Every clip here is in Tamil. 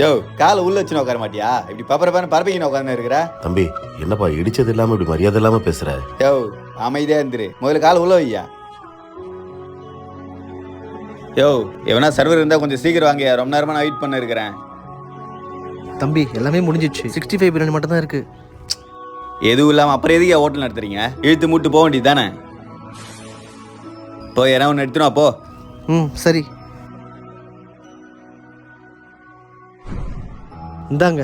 யோ காலை உள்ள வச்சு உட்கார மாட்டியா? இப்படி பப்பர பப்பர பரப்பிக்கின்னு உட்காந்து இருக்கிற? தம்பி என்னப்பா இடிச்சது இல்லாம இப்படி மரியாதை இல்லாம பேசுற? யோ அமைதியா இருந்துரு முதல்ல காலை உள்ள வையா? யோ எவனா சர்வர் இருந்தா கொஞ்சம் சீக்கிரம் வாங்கயா ரொம்ப நேரமா நான் வெயிட் பண்ண இருக்கிறேன். தம்பி எல்லாமே முடிஞ்சிச்சு. சிக்ஸ்டி ஃபைவ் பிரியாணி மட்டும் தான் இருக்கு. எதுவும் இல்லாம அப்புறம் எதுக்கு ஹோட்டல் நடத்துறீங்க? இழுத்து மூட்டு போக வேண்டியது தானே? போய் யாராவது ஒன்று எடுத்துனா போ. ம் சரி. இந்தாங்க.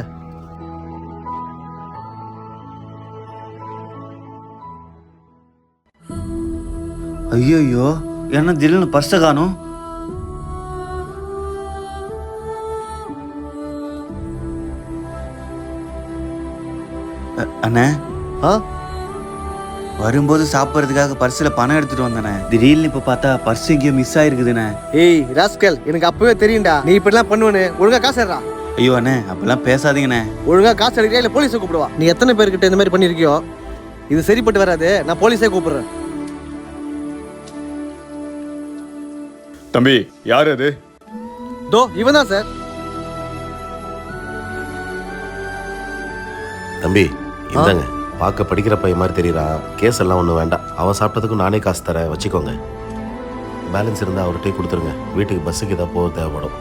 ஐயோ என்ன திடீர்னு பர்ஸை காணும்? அண்ணே. ஆ? வரும்போது சாப்பிட்றதுக்காக பர்ஸில் பணம் எடுத்துட்டு வந்தேனே. திடீர்னு இப்போ பார்த்தா பர்ஸ் எங்கேயோ மிஸ் ஆயிருக்குதுண்ணே ஏய் ராஸ்கல் எனக்கு அப்பவே தெரியும்டா. நீ இப்படிலாம் பண்ணுவேன்னு. ஒழுங்கா காசு எடுறா ஐயோ அண்ணே அப்பெல்லாம் பேசாதீங்கண்ணே. ஒழுங்கா காசு எடுக்கிறியா இல்லை போலீஸை கூப்பிடுவா? நீ எத்தனை பேர்கிட்ட இந்த மாதிரி பண்ணியிருக்கியோ? இது சரிப்பட்டு வராது. நான் போலீஸே கூப்பிடுறேன். தம்பி யார் அது? தோ இவன் தான் சார். தம்பி இந்தாங்க. பார்க்க படிக்கிற பையன் மாதிரி தெரியறான் கேஸ் எல்லாம் ஒன்றும் வேண்டாம். அவன் சாப்பிட்டதுக்கும் நானே காசு தரேன். வச்சுக்கோங்க. பேலன்ஸ் இருந்தால் அவர்கிட்டயே கொடுத்துருங்க. வீட்டுக்கு பஸ்ஸுக்கு ஏதாவது போக தேவைப்படும்.